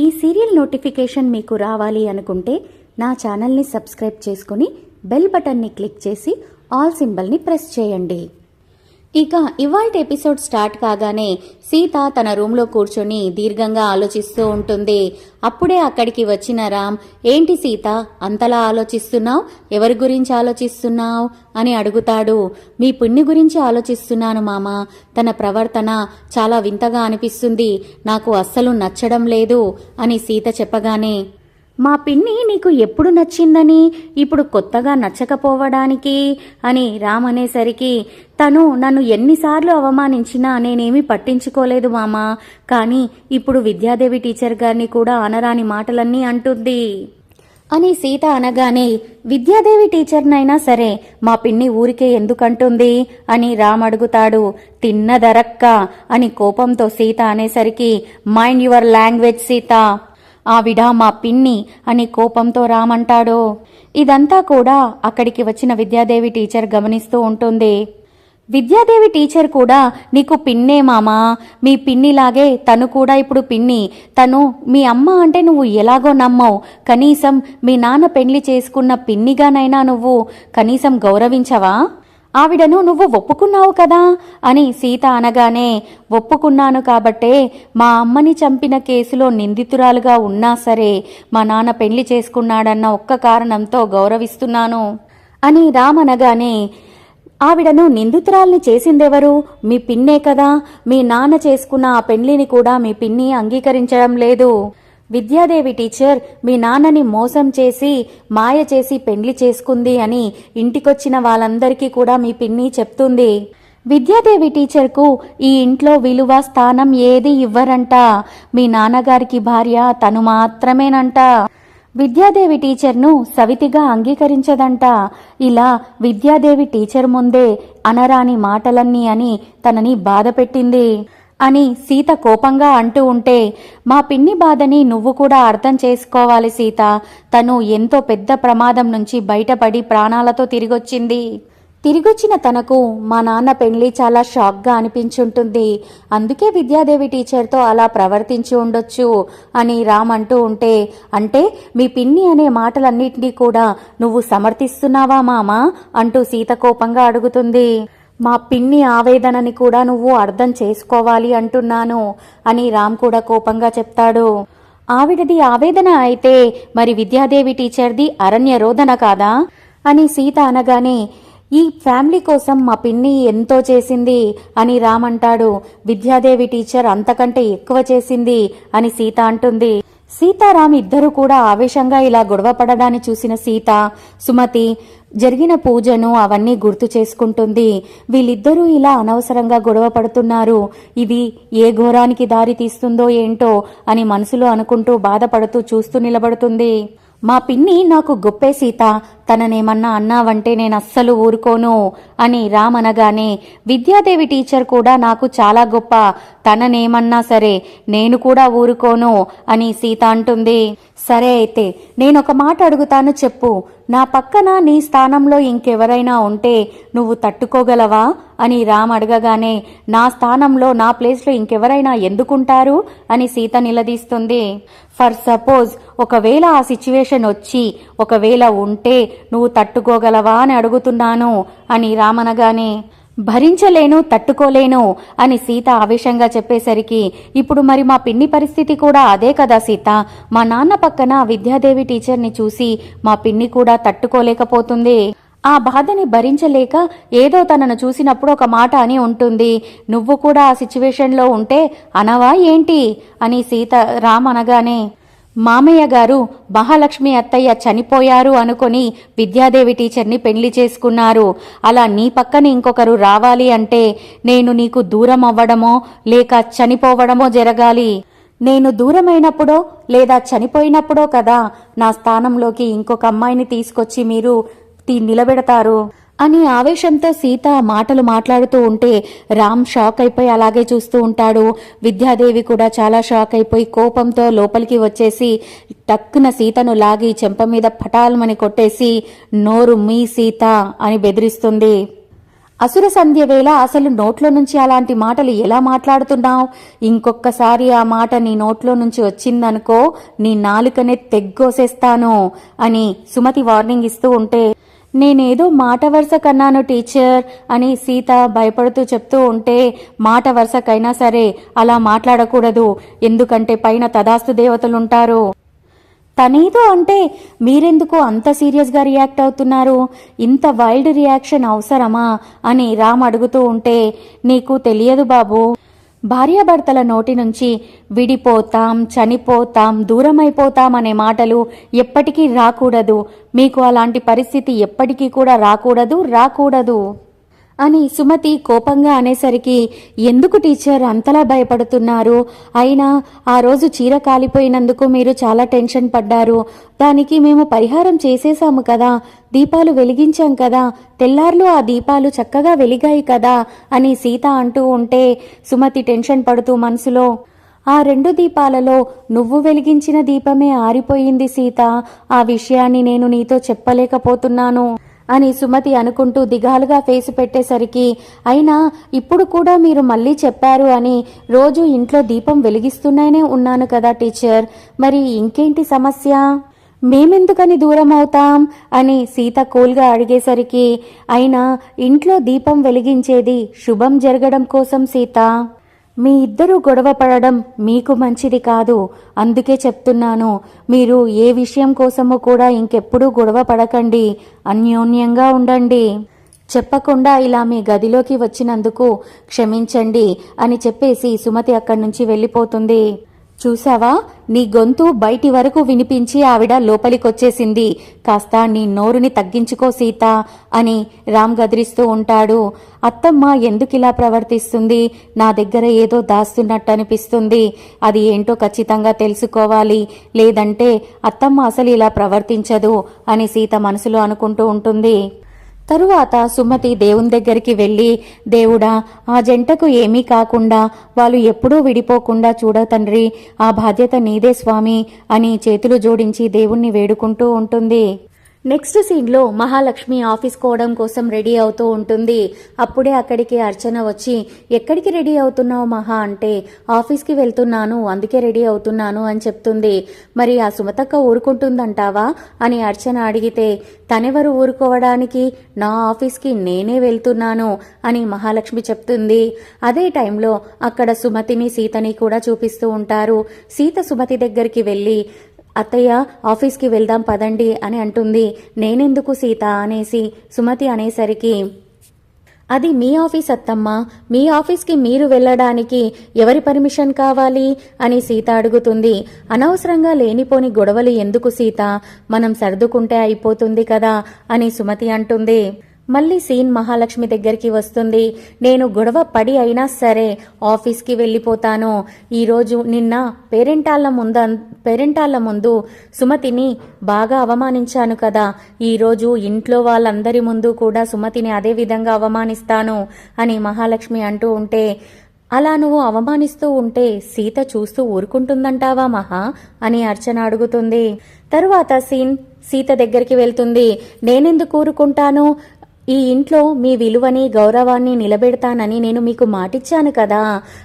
ఈ serial notification మీకు రావాలి అనుకుంటే నా ఛానల్ని సబ్స్క్రైబ్ చేసుకుని బెల్ బటన్ని క్లిక్ చేసి ఆల్ సింబల్ని ప్రెస్ చేయండి. ఇక ఇవాళ ఎపిసోడ్ స్టార్ట్ కాగానే సీత తన రూమ్లో కూర్చొని దీర్ఘంగా ఆలోచిస్తూ ఉంటుంది. అప్పుడే అక్కడికి వచ్చిన రామ్ ఏంటి సీత అంతలా ఆలోచిస్తున్నావు? ఎవరి గురించి ఆలోచిస్తున్నావు? అని అడుగుతాడు. మీ పుణ్య గురించి ఆలోచిస్తున్నాను మామ. తన ప్రవర్తన చాలా వింతగా అనిపిస్తుంది. నాకు అస్సలు నచ్చడం లేదు అని సీత చెప్పగానే మా పిన్ని నీకు ఎప్పుడు నచ్చిందని? ఇప్పుడు కొత్తగా నచ్చకపోవడానికి? అని రామ్ అనేసరికి తను నన్ను ఎన్నిసార్లు అవమానించినా నేనేమీ పట్టించుకోలేదు మామా. కానీ ఇప్పుడు విద్యాదేవి టీచర్ గారిని కూడా అనరాని మాటలన్నీ అంటుంది. అని సీత అనగానే విద్యాదేవి టీచర్నైనా సరే మా పిన్ని ఊరికే ఎందుకంటుంది? అని రామ్ అడుగుతాడు. తిన్నదరక్క అని కోపంతో సీత అనేసరికి మైండ్ యువర్ లాంగ్వేజ్ సీత. ఆవిడ మా పిన్ని అని కోపంతో రామంటాడు. ఇదంతా కూడా అక్కడికి వచ్చిన విద్యాదేవి టీచర్ గమనిస్తూ ఉంటుంది. విద్యాదేవి టీచర్ కూడా నీకు పిన్నే మామా. మీ పిన్నిలాగే తను కూడా ఇప్పుడు పిన్ని. తను మీ అమ్మ అంటే నువ్వు ఎలాగో నమ్మవు. కనీసం మీ నాన్న పెళ్ళి చేసుకున్న పిన్నిగానైనా నువ్వు కనీసం గౌరవించవా? ఆవిడను నువ్వు ఒప్పుకున్నావు కదా అని సీత అనగానే ఒప్పుకున్నాను కాబట్టే మా అమ్మని చంపిన కేసులో నిందితురాలుగా ఉన్నా సరే మా నాన్న పెళ్ళి చేసుకున్నాడన్న ఒక్క కారణంతో గౌరవిస్తున్నాను అని రామనగానే ఆవిడను నిందితురాల్ని చేసిందెవరు? మీ పిన్నే కదా. మీ నాన్న చేసుకున్న ఆ పెళ్ళిని కూడా మీ పిన్ని అంగీకరించడం లేదు. విద్యాదేవి టీచర్ మీ నాన్నని మోసం చేసి మాయ చేసి పెండ్లి చేసుకుంది అని ఇంటికొచ్చిన వాళ్ళందరికీ కూడా మీ పిన్ని చెప్తుంది. విద్యాదేవి టీచర్కు ఈ ఇంట్లో విలువ స్థానం ఏది ఇవ్వరంట? మీ నాన్నగారికి భార్య తను మాత్రమేనంట. విద్యాదేవి టీచర్ను సవితిగా అంగీకరించదంట. ఇలా విద్యాదేవి టీచర్ ముందే అనరాని మాటలన్నీ అని తనని బాధపెట్టింది. అని సీత కోపంగా అంటూ ఉంటే మా పిన్ని బాధని నువ్వు కూడా అర్థం చేసుకోవాలి సీత. తను ఎంతో పెద్ద ప్రమాదం నుంచి బయటపడి ప్రాణాలతో తిరిగొచ్చింది. తిరిగొచ్చిన తనకు మా నాన్న పెళ్ళి చాలా షాక్గా అనిపించుంటుంది. అందుకే విద్యాదేవి టీచర్తో అలా ప్రవర్తించి ఉండొచ్చు అని రామ్ అంటూ ఉంటే అంటే మీ పిన్ని అనే మాటలన్నింటినీ కూడా నువ్వు సమర్థిస్తున్నావా మామా? అంటూ సీత కోపంగా అడుగుతుంది. మా పిన్ని ఆవేదనని కూడా నువ్వు అర్థం చేసుకోవాలి అంటున్నాను అని రామ్ కూడా కోపంగా చెప్తాడు. ఆవిడది ఆవేదన అయితే మరి విద్యాదేవి టీచర్ది అరణ్య రోదన కాదా? అని సీత అనగానే ఈ ఫ్యామిలీ కోసం మా పిన్ని ఎంతో చేసింది అని రామ్ అంటాడు. విద్యాదేవి టీచర్ అంతకంటే ఎక్కువ చేసింది అని సీత అంటుంది. సీతారాం ఇద్దరూ కూడా ఆవేశంగా ఇలా గొడవ పడడాన్ని చూసిన సీత సుమతి జరిగిన పూజను అవన్నీ గుర్తు చేసుకుంటుంది. వీళ్ళిద్దరూ ఇలా అనవసరంగా గొడవ పడుతున్నారు. ఇది ఏ ఘోరానికి దారి తీస్తుందో ఏంటో అని మనసులో అనుకుంటూ బాధపడుతూ చూస్తూ నిలబడుతుంది. మా పిన్ని నాకు గొప్పే సీత తననేమన్నా అన్నావంటే నేను అస్సలు ఊరుకోను అని రామనగానే విద్యాదేవి టీచర్ కూడా నాకు చాలా గొప్ప తననేమన్నా సరే నేను కూడా ఊరుకోను అని సీత అంటుంది. సరే అయితే నేనొక మాట అడుగుతాను చెప్పు. నా పక్కన నీ స్థానంలో ఇంకెవరైనా ఉంటే నువ్వు తట్టుకోగలవా? అని రామ్ అడగగానే నా స్థానంలో నా ప్లేస్లో ఇంకెవరైనా ఎందుకుంటారు? అని సీత నిలదీస్తుంది. ఫర్ సపోజ్ ఒకవేళ ఆ సిచ్యువేషన్ వచ్చి ఒకవేళ ఉంటే నువ్వు తట్టుకోగలవా అని అడుగుతున్నాను అని రామనగానే భరించలేను తట్టుకోలేను అని సీత ఆవేశంగా చెప్పేసరికి ఇప్పుడు మరి మా పిన్ని పరిస్థితి కూడా అదే కదా సీత. మా నాన్న పక్కన విద్యాదేవి టీచర్ని చూసి మా పిన్ని కూడా తట్టుకోలేకపోతుంది. ఆ బాధని భరించలేక ఏదో తనను చూసినప్పుడు ఒక మాట అని ఉంటుంది. నువ్వు కూడా ఆ సిచ్యువేషన్లో ఉంటే అనవా ఏంటి? అని సీత రామ్ అనగానే మామయ్య గారు మహాలక్ష్మి అత్తయ్య చనిపోయారు అనుకొని విద్యాదేవి టీచర్ని పెళ్ళి చేసుకున్నారు. అలా నీ పక్కన ఇంకొకరు రావాలి అంటే నేను నీకు దూరం అవ్వడమో లేక చనిపోవడమో జరగాలి. నేను దూరమైనప్పుడో లేదా చనిపోయినప్పుడో కదా నా స్థానంలోకి ఇంకొక అమ్మాయిని తీసుకొచ్చి మీరు తీ- నిలబెడతారు అని ఆవేశంతో సీత మాటలు మాట్లాడుతూ ఉంటే రామ్ షాక్ అయిపోయి అలాగే చూస్తూ ఉంటాడు. విద్యాదేవి కూడా చాలా షాక్ అయిపోయి కోపంతో లోపలికి వచ్చేసి టక్కున సీతను లాగి చెంప మీద పటాలమని కొట్టేసి నోరు మీ సీత అని బెదిరిస్తుంది. అసుర సంధ్య వేళ అసలు నోట్లో నుంచి అలాంటి మాటలు ఎలా మాట్లాడుతున్నావు? ఇంకొక్కసారి ఆ మాట నీ నోట్లో నుంచి వచ్చిందనుకో నీ నాలుకనే తెగ్గోసేస్తాను అని సుమతి వార్నింగ్ ఇస్తూ ఉంటే నేనేదో మాట వరుస కన్నాను టీచర్ అని సీత భయపడుతూ చెప్తూ ఉంటే మాట వరుసకైనా సరే అలా మాట్లాడకూడదు. ఎందుకంటే పైన తదాస్తు దేవతలుంటారు. తనేదో అంటే మీరెందుకు అంత సీరియస్గా రియాక్ట్ అవుతున్నారు? ఇంత వైల్డ్ రియాక్షన్ అవసరమా? అని రామ్ అడుగుతూ ఉంటే నీకు తెలియదు బాబు. భార్యాభర్తల నోటి నుంచి విడిపోతాం చనిపోతాం దూరమైపోతాం అనే మాటలు ఎప్పటికీ రాకూడదు. మీకు అలాంటి పరిస్థితి ఎప్పటికీ కూడా రాకూడదు రాకూడదు. అని సుమతి కోపంగా అనేసరికి ఎందుకు టీచర్ అంతలా భయపడుతున్నారు? అయినా ఆ రోజు చీర కాలిపోయినందుకు మీరు చాలా టెన్షన్ పడ్డారు. దానికి మేము పరిహారం చేసేశాము కదా. దీపాలు వెలిగించాం కదా. తెల్లార్లు ఆ దీపాలు చక్కగా వెలిగాయి కదా అని సీత అంటూ ఉంటే సుమతి టెన్షన్ పడుతూ మనసులో ఆ రెండు దీపాలలో నువ్వు వెలిగించిన దీపమే ఆరిపోయింది సీత. ఆ విషయాన్ని నేను నీతో చెప్పలేకపోతున్నాను. అని సుమతి అనుకుంటూ దిగాలుగా ఫేసు పెట్టేసరికి అయినా ఇప్పుడు కూడా మీరు మళ్ళీ చెప్పారు అని రోజు ఇంట్లో దీపం వెలిగిస్తూనే ఉన్నాను కదా టీచర్. మరి ఇంకేంటి సమస్య? మేమెందుకని దూరం అవుతాం అని సీత కూల్గా అడిగేసరికి అయినా ఇంట్లో దీపం వెలిగించేది శుభం జరగడం కోసం సీత. మీ ఇద్దరూ గొడవ పడడం మీకు మంచిది కాదు. అందుకే చెప్తున్నాను మీరు ఏ విషయం కోసమో కూడా ఇంకెప్పుడూ గొడవ పడకండి. అన్యోన్యంగా ఉండండి. చెప్పకుండా ఇలా మీ గదిలోకి వచ్చినందుకు క్షమించండి అని చెప్పేసి సుమతి అక్కడి నుంచి వెళ్ళిపోతుంది. చూశావా? నీ గొంతు బయటి వరకు వినిపించి ఆవిడ లోపలికొచ్చేసింది. కాస్త నీ నోరుని తగ్గించుకో సీత అని రామ్ గదిరిస్తూ ఉంటాడు. అత్తమ్మ ఎందుకిలా ప్రవర్తిస్తుంది? నా దగ్గర ఏదో దాస్తున్నట్టు అనిపిస్తుంది అది ఏంటో ఖచ్చితంగా తెలుసుకోవాలి. లేదంటే అత్తమ్మ అసలు ఇలా ప్రవర్తించదు అని సీత మనసులో అనుకుంటూ ఉంటుంది. తరువాత సుమతి దేవుని దగ్గరికి వెళ్ళి దేవుడా ఆ జంటకు ఏమీ కాకుండా వాళ్ళు ఎప్పుడూ విడిపోకుండా చూడ తండ్రి ఆ బాధ్యత నీదే స్వామి అని చేతులు జోడించి దేవుణ్ణి వేడుకుంటూ ఉంటుంది. నెక్స్ట్ సీన్లో మహాలక్ష్మి ఆఫీస్ కోవడం కోసం రెడీ అవుతూ ఉంటుంది. అప్పుడే అక్కడికి అర్చన వచ్చి ఎక్కడికి రెడీ అవుతున్నావు మహా అంటే ఆఫీస్కి వెళ్తున్నాను అందుకే రెడీ అవుతున్నాను అని చెప్తుంది. మరి ఆ సుమతక్క ఊరుకుంటుందంటావా? అని అర్చన అడిగితే తనెవరు ఊరుకోవడానికి? నా ఆఫీస్కి నేనే వెళ్తున్నాను అని మహాలక్ష్మి చెప్తుంది. అదే టైంలో అక్కడ సుమతిని సీతని కూడా చూపిస్తూ ఉంటారు. సీత సుమతి దగ్గరికి వెళ్ళి అత్తయ్య ఆఫీస్కి వెళ్దాం పదండి అని అంటుంది. నేనెందుకు సీత? అనేసి సుమతి అనేసరికి అది మీ ఆఫీస్ అత్తమ్మ. మీ ఆఫీస్కి మీరు వెళ్ళడానికి ఎవరి పర్మిషన్ కావాలి? అని సీత అడుగుతుంది. అనవసరంగా లేనిపోని గొడవలు ఎందుకు సీత? మనం సర్దుకుంటే అయిపోతుంది కదా అని సుమతి అంటుంది. మళ్ళీ సీన్ మహాలక్ష్మి దగ్గరికి వస్తుంది. నేను గొడవ పడి అయినా సరే ఆఫీస్కి వెళ్ళిపోతాను. ఈరోజు నిన్న పేరెంటాళ్ళ ముందు పేరెంటాళ్ళ ముందు సుమతిని బాగా అవమానించాను కదా. ఈరోజు ఇంట్లో వాళ్ళందరి ముందు కూడా సుమతిని అదే విధంగా అవమానిస్తాను అని మహాలక్ష్మి అంటూ ఉంటే అలా నువ్వు అవమానిస్తూ ఉంటే సీత చూస్తూ ఊరుకుంటుందంటావా మహా? అని అర్చన అడుగుతుంది. తరువాత సీన్ సీత దగ్గరికి వెళ్తుంది. నేనెందుకు ఊరుకుంటాను? ఈ ఇంట్లో మీ విలువని గౌరవాన్ని నిలబెడతానని నేను మీకు మాటిచ్చాను కదా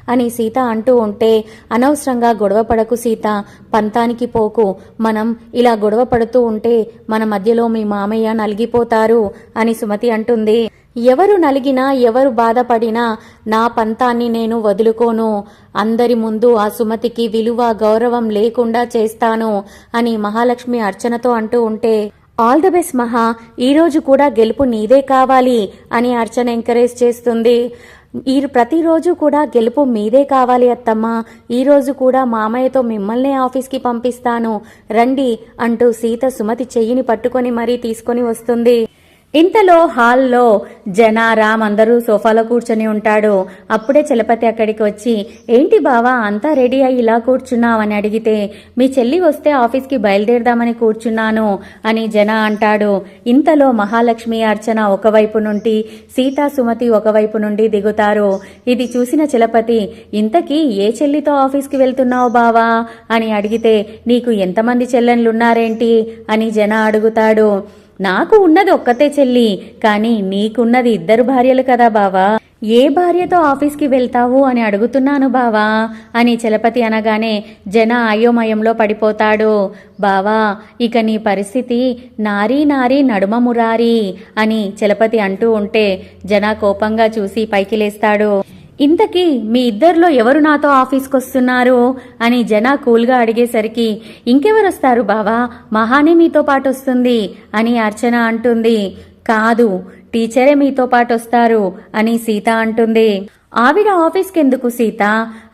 అని సీత అంటూ ఉంటే అనవసరంగా గొడవ పడకు సీత పంతానికి పోకు. మనం ఇలా గొడవ పడుతూ ఉంటే మన మధ్యలో మీ మామయ్య నలిగిపోతారు అని సుమతి అంటుంది. ఎవరు నలిగినా ఎవరు బాధపడినా నా పంతాన్ని నేను వదులుకోను. అందరి ముందు ఆ సుమతికి విలువ గౌరవం లేకుండా చేస్తాను అని మహాలక్ష్మి అర్చనతో అంటూ ఉంటే ఆల్ ద బెస్ట్ మహా. ఈరోజు కూడా గెలుపు నీదే కావాలి అని అర్చన ఎంకరేజ్ చేస్తుంది. ఈ ప్రతిరోజు కూడా గెలుపు మీదే కావాలి అత్తమ్మ. ఈరోజు కూడా మామయ్యతో మిమ్మల్నే ఆఫీస్కి పంపిస్తాను. రండి అంటూ సీత సుమతి చెయ్యిని పట్టుకొని మరీ తీసుకొని వస్తుంది. ఇంతలో హాల్లో జనారాం అందరూ సోఫాలో కూర్చొని ఉంటాడు. అప్పుడే చలపతి అక్కడికి వచ్చి ఏంటి బావా అంతా రెడీ అయ్యి ఇలా కూర్చున్నావని అడిగితే మీ చెల్లి వస్తే ఆఫీస్కి బయలుదేరదామని కూర్చున్నాను అని జన అంటాడు. ఇంతలో మహాలక్ష్మి అర్చన ఒకవైపు నుండి సీతా సుమతి ఒకవైపు నుండి దిగుతారు. ఇది చూసిన చలపతి ఇంతకీ ఏ చెల్లితో ఆఫీస్కి వెళ్తున్నావు బావా? అని అడిగితే నీకు ఎంతమంది చెల్లెన్లున్నారేంటి అని జన అడుగుతాడు. నాకు ఉన్నది ఒక్కతే చెల్లి కానీ నీకున్నది ఇద్దరు భార్యలు కదా బావా. ఏ భార్యతో ఆఫీస్కి వెళ్తావు అని అడుగుతున్నాను బావా అని చలపతి అనగానే జన అయోమయంలో పడిపోతాడు. బావా ఇక నీ పరిస్థితి నారీ నారీ నడుమ మురారి అని చలపతి అంటూ ఉంటే జన కోపంగా చూసి పైకి లేస్తాడు ఇంతకీ మీ ఇద్దరిలో ఎవరు నాతో ఆఫీస్కి వస్తున్నారు అని జన కూల్గా అడిగేసరికి ఇంకెవరు వస్తారు బావా? మహానే మీతో పాటు వస్తుంది అని అర్చన అంటుంది. కాదు టీచరే మీతో పాటు వస్తారు అని సీత అంటుంది. ఆవిడ ఆఫీస్కి ఎందుకు సీత?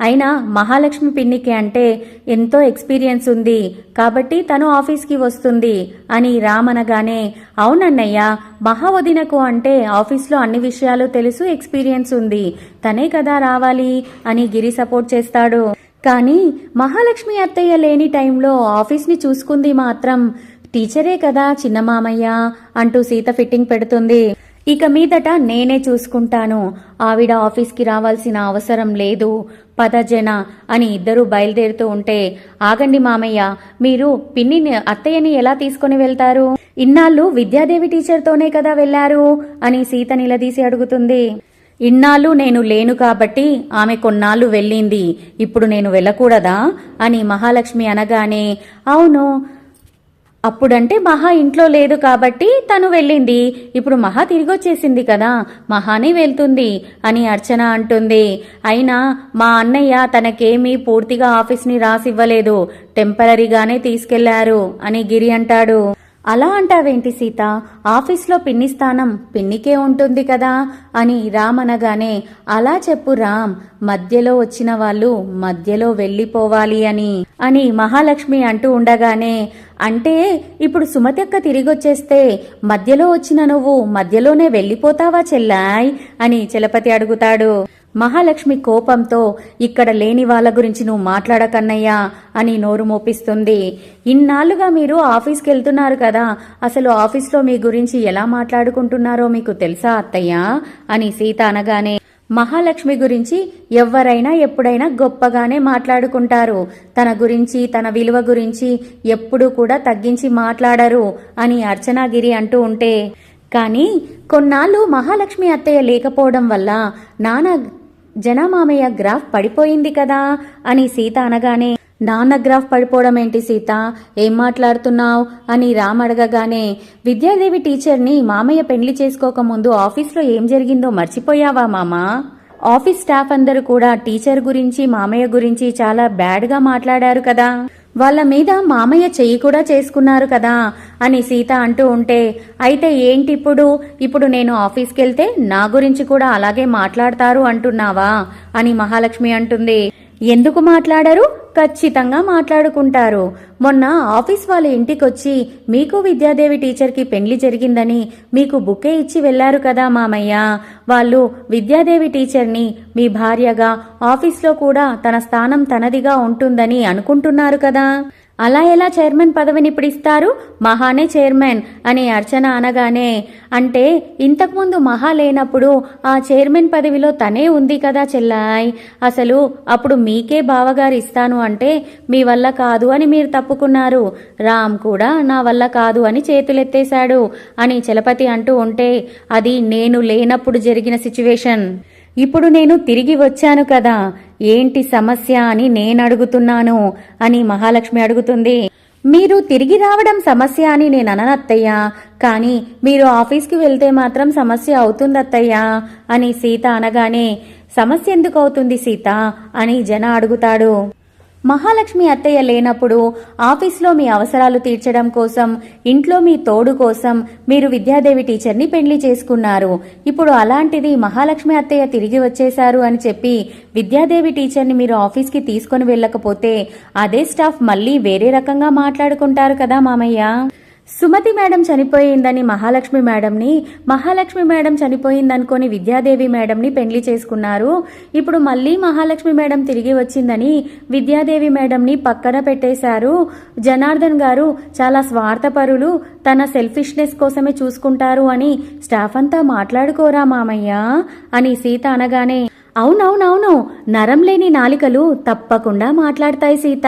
అయినా మహాలక్ష్మి పిన్నికి అంటే ఎంతో ఎక్స్పీరియన్స్ ఉంది. కాబట్టి తను ఆఫీస్కి వస్తుంది అని రామనగానే అవునన్నయ్య మహావదినకు అంటే ఆఫీస్లో అన్ని విషయాలు తెలుసు ఎక్స్పీరియన్స్ ఉంది. తనే కదా రావాలి అని గిరి సపోర్ట్ చేస్తాడు. కానీ మహాలక్ష్మి అత్తయ్య లేని టైంలో ఆఫీస్ని చూసుకుంది మాత్రం టీచరే కదా చిన్న మామయ్య అంటూ సీత ఫిట్టింగ్ పెడుతుంది. ఇక మీదట నేనే చూసుకుంటాను. ఆవిడ ఆఫీస్కి రావాల్సిన అవసరం లేదు. పదజన అని ఇద్దరూ బయలుదేరుతూ ఉంటే ఆగండి మామయ్య మీరు పిన్నిని అత్తయ్యని ఎలా తీసుకుని వెళ్తారు? ఇన్నాళ్ళు విద్యాదేవి టీచర్తోనే కదా వెళ్ళారు అని సీత నిలదీసి అడుగుతుంది. ఇన్నాళ్ళు నేను లేను కాబట్టి ఆమె కొన్నాళ్ళు వెళ్ళింది. ఇప్పుడు నేను వెళ్ళకూడదా? అని మహాలక్ష్మి అనగానే అవును అప్పుడంటే మహా ఇంట్లో లేదు కాబట్టి తను వెళ్ళింది. ఇప్పుడు మహా తిరిగి వచ్చేసింది కదా మహానే వెళ్తుంది అని అర్చన అంటుంది. అయినా మా అన్నయ్య తనకేమీ పూర్తిగా ఆఫీస్ని రాసివ్వలేదు టెంపరీగానే తీసుకెళ్ళారు అని గిరి అంటాడు. అలా అంటావేంటి సీత? ఆఫీస్లో పిన్ని స్థానం పిన్నికే ఉంటుంది కదా అని రామ్ అనగానే అలా చెప్పు రామ్ మధ్యలో వచ్చిన వాళ్ళు మధ్యలో వెళ్ళిపోవాలి అని అని మహాలక్ష్మి అంటూ ఉండగానే అంటే ఇప్పుడు సుమతక్క తిరిగొచ్చేస్తే మధ్యలో వచ్చిన నువ్వు మధ్యలోనే వెళ్ళిపోతావా చెల్లాయ్? అని చలపతి అడుగుతాడు. మహాలక్ష్మి కోపంతో ఇక్కడ లేని వాళ్ళ గురించి నువ్వు మాట్లాడకన్నయ్యా అని నోరు మోపిస్తుంది. ఇన్నాళ్ళుగా మీరు ఆఫీస్కి వెళ్తున్నారు కదా అసలు ఆఫీస్లో మీ గురించి ఎలా మాట్లాడుకుంటున్నారో మీకు తెలుసా అత్తయ్య? అని సీత అనగానే మహాలక్ష్మి గురించి ఎవరైనా ఎప్పుడైనా గొప్పగానే మాట్లాడుకుంటారు. తన గురించి తన విలువ గురించి ఎప్పుడూ కూడా తగ్గించి మాట్లాడరు అని అర్చనాగిరి అంటూ ఉంటే కానీ కొన్నాళ్ళు మహాలక్ష్మి అత్తయ్య లేకపోవడం వల్ల జనా మామయ్య గ్రాఫ్ పడిపోయింది కదా అని సీత అనగానే నాన్న గ్రాఫ్ పడిపోవడం ఏంటి సీత? ఏం మాట్లాడుతున్నావు? అని రామ్ అడగగానే విద్యాదేవి టీచర్ని మామయ్య పెళ్ళి చేసుకోకముందు ఆఫీస్లో ఏం జరిగిందో మర్చిపోయావా మామా? ఆఫీస్ స్టాఫ్ అందరూ కూడా టీచర్ గురించి మామయ్య గురించి చాలా బ్యాడ్గా మాట్లాడారు కదా. వాళ్ళ మీద మామయ్య చెయ్యి కూడా చేసుకున్నారు కదా అని సీత అంటూ ఉంటే అయితే ఏంటి ఇప్పుడు ఇప్పుడు నేను ఆఫీస్కి వెళ్తే నా గురించి కూడా అలాగే మాట్లాడతారు అంటున్నావా? అని మహాలక్ష్మి అంటుంది. ఎందుకు మాట్లాడరు? ఖచ్చితంగా మాట్లాడుకుంటారు. మొన్న ఆఫీస్ వాళ్ళ ఇంటికొచ్చి మీకు విద్యాదేవి టీచర్కి పెళ్ళి జరిగిందని మీకు బుకే ఇచ్చి వెళ్ళారు కదా మామయ్య. వాళ్ళు విద్యాదేవి టీచర్ని మీ భార్యగా ఆఫీస్లో కూడా తన స్థానం తనదిగా ఉంటుందని అనుకుంటున్నారు కదా. అలా ఎలా చైర్మన్ పదవిని ఇప్పుడు ఇస్తారు? మహానే చైర్మన్ అని అర్చన అనగానే అంటే ఇంతకుముందు మహా లేనప్పుడు ఆ చైర్మన్ పదవిలో తనే ఉంది కదా చెల్లాయ్. అసలు అప్పుడు మీకే బావగారు ఇస్తాను అంటే మీ వల్ల కాదు అని మీరు తప్పుకున్నారు. రామ్ కూడా నా వల్ల కాదు అని చేతులెత్తేశాడు అని చలపతి అంటూ ఉంటే అది నేను లేనప్పుడు జరిగిన సిచ్యువేషన్. ఇప్పుడు నేను తిరిగి వచ్చాను కదా. ఏంటి సమస్య అని నేను అడుగుతున్నాను అని మహాలక్ష్మి అడుగుతుంది. మీరు తిరిగి రావడం సమస్య అని నేను అననత్తయ్యా కానీ మీరు ఆఫీస్కి వెళ్తే మాత్రం సమస్య అవుతుందత్తయ్యా అని సీత అనగానే సమస్య ఎందుకు అవుతుంది సీత అని జన అడుగుతాడు. మహాలక్ష్మి అత్తయ్య లేనప్పుడు ఆఫీస్లో మీ అవసరాలు తీర్చడం కోసం ఇంట్లో మీ తోడు కోసం మీరు విద్యాదేవి టీచర్ని పెళ్ళి చేసుకున్నారు. ఇప్పుడు అలాంటిది మహాలక్ష్మి అత్తయ్య తిరిగి వచ్చేశారు అని చెప్పి విద్యాదేవి టీచర్ని మీరు ఆఫీస్కి తీసుకొని వెళ్ళకపోతే అదే స్టాఫ్ మళ్ళీ వేరే రకంగా మాట్లాడుకుంటారు కదా మామయ్య. సుమతి మేడం చనిపోయిందని మహాలక్ష్మి మేడంని మహాలక్ష్మి మేడం చనిపోయిందనుకొని విద్యాదేవి మేడంని పెళ్ళి చేసుకున్నారు. ఇప్పుడు మళ్ళీ మహాలక్ష్మి మేడం తిరిగి వచ్చిందని విద్యాదేవి మేడంని పక్కన పెట్టేశారు. జనార్దన్ గారు చాలా స్వార్థపరులు తన సెల్ఫిష్నెస్ కోసమే చూసుకుంటారు అని స్టాఫ్ అంతా మాట్లాడుకోరా మామయ్య అని సీత అనగానే అవునవునవును నరం లేని నాలికలు తప్పకుండా మాట్లాడతాయి సీత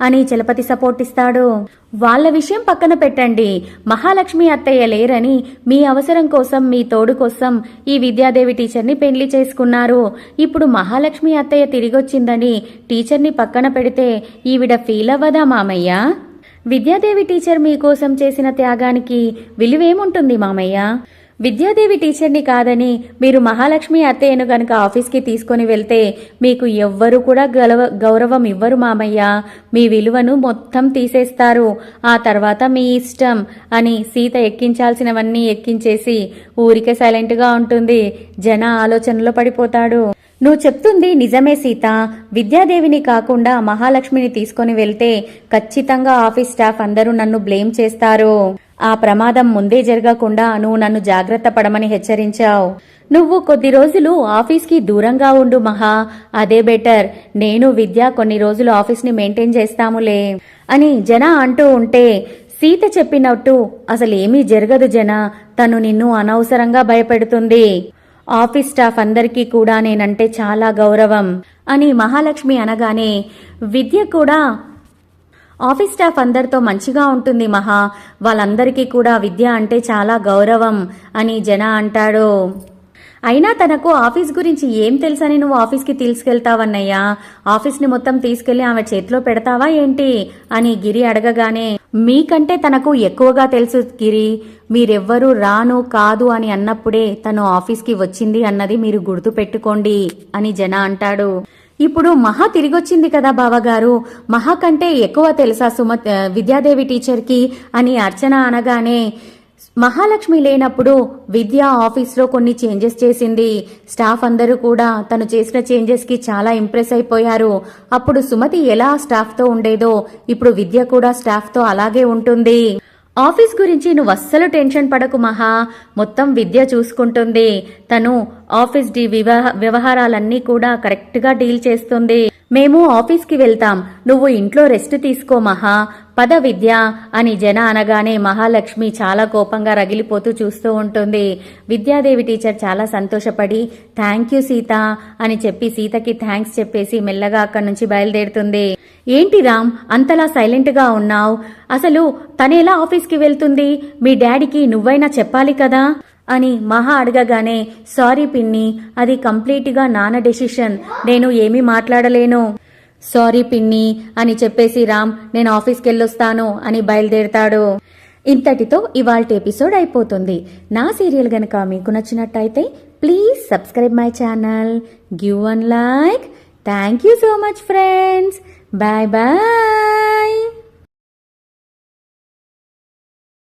అని చలపతి సపోర్ట్ ఇస్తాడు. వాళ్ళ విషయం పక్కన పెట్టండి. మహాలక్ష్మి అత్తయ్య లేరని మీ అవసరం కోసం మీ తోడు కోసం ఈ విద్యాదేవి టీచర్ని పెళ్ళి చేసుకున్నారు. ఇప్పుడు మహాలక్ష్మి అత్తయ్య తిరిగొచ్చిందని టీచర్ని పక్కన పెడితే ఈవిడ ఫీల్ అవ్వదా మామయ్య? విద్యాదేవి టీచర్ మీకోసం చేసిన త్యాగానికి విలువేముంటుంది మామయ్య? విద్యాదేవి టీచర్ని కాదని మీరు మహాలక్ష్మి అత్తయ్యను గనక ఆఫీస్కి తీసుకొని వెళ్తే మీకు ఎవ్వరు కూడా గలవ గౌరవం ఇవ్వరు మామయ్య. మీ విలువను మొత్తం తీసేస్తారు. ఆ తర్వాత మీ ఇష్టం అని సీత ఎక్కించాల్సినవన్నీ ఎక్కించేసి ఊరికే సైలెంట్గా ఉంటుంది. జన ఆలోచనలో పడిపోతాడు. నువ్వు చెప్తుంది నిజమే సీత. విద్యాదేవిని కాకుండా మహాలక్ష్మిని తీసుకొని వెళ్తే ఖచ్చితంగా ఆఫీస్ స్టాఫ్ అందరూ నన్ను బ్లేమ్ చేస్తారు. ఆ ప్రమాదం ముందే జరగకుండా నువ్వు నన్ను జాగ్రత్త పడమని హెచ్చరించావు. నువ్వు కొద్ది రోజులు ఆఫీస్కి దూరంగా ఉండు మహా. అదే బెటర్. నేను విద్య కొన్ని రోజులు ఆఫీస్ని మెయింటైన్ చేస్తాములే అని జన అంటూ ఉంటే సీత చెప్పినట్టు అసలేమీ జరగదు జన. తను నిన్ను అనవసరంగా భయపెడుతుంది. ఆఫీస్ స్టాఫ్ అందరికీ కూడా నేనంటే చాలా గౌరవం అని మహాలక్ష్మి అనగానే విద్య కూడా ఆఫీస్ స్టాఫ్ అందరితో మంచిగా ఉంటుంది మహా. వాళ్ళందరికీ కూడా విద్య అంటే చాలా గౌరవం అని జన అంటాడు. అయినా తనకు ఆఫీస్ గురించి ఏం తెలుసని నువ్వు ఆఫీస్కి తీసుకెళ్తావన్నయ్యా ఆఫీస్ని మొత్తం తీసుకెళ్ళి ఆమె చేతిలో పెడతావా ఏంటి? అని గిరి అడగగానే మీకంటే తనకు ఎక్కువగా తెలుసు గిరి. మీరెవ్వరూ రాను కాదు అని అన్నప్పుడే తను ఆఫీస్కి వచ్చింది అన్నది మీరు గుర్తు పెట్టుకోండి అని జన అంటాడు. ఇప్పుడు మహా తిరిగొచ్చింది కదా బావగారు. మహా కంటే ఎక్కువ తెలుసా సుమత్ విద్యాదేవి టీచర్కి అని అర్చన అనగానే మహాలక్ష్మి లేనప్పుడు విద్య ఆఫీస్లో కొన్ని చేంజెస్ చేసింది. స్టాఫ్ అందరూ కూడా తను చేసిన చేంజెస్కి చాలా ఇంప్రెస్ అయిపోయారు. అప్పుడు సుమతి ఎలా స్టాఫ్తో ఉండేదో ఇప్పుడు విద్య కూడా స్టాఫ్తో అలాగే ఉంటుంది. ఆఫీస్ గురించి నువ్వు అస్సలు టెన్షన్ పడకు మహా. మొత్తం విద్య చూసుకుంటుంది. తను ఆఫీస్ డి వివాహ వ్యవహారాలన్నీ కూడా కరెక్ట్గా డీల్ చేస్తుంది. మేము ఆఫీస్కి వెళ్తాం. నువ్వు ఇంట్లో రెస్ట్ తీసుకో మహా. పద విద్య అని జన అనగానే మహాలక్ష్మి చాలా కోపంగా రగిలిపోతూ చూస్తూ ఉంటుంది. విద్యాదేవి టీచర్ చాలా సంతోషపడి థ్యాంక్ యూ సీత అని చెప్పి సీతకి థ్యాంక్స్ చెప్పేసి మెల్లగా అక్కడి నుంచి బయలుదేరుతుంది. ఏంటి రామ్ అంతలా సైలెంట్గా ఉన్నావు? అసలు తనేలా ఆఫీస్కి వెళ్తుంది? మీ డాడీకి నువ్వైనా చెప్పాలి కదా? అని మహా అడగగానే సారీ పిన్ని అది కంప్లీట్గా నాన్న డెసిషన్. నేను ఏమీ మాట్లాడలేను. సారీ పిన్ని అని చెప్పేసి రామ్ నేను ఆఫీస్కి వెళ్ళొస్తాను అని బయలుదేరతాడు. ఇంతటితో ఇవాళ ఎపిసోడ్ అయిపోతుంది. నా సీరియల్ గనక మీకు నచ్చినట్టయితే please subscribe my channel. Give one like. Thank you so much friends. Bye bye.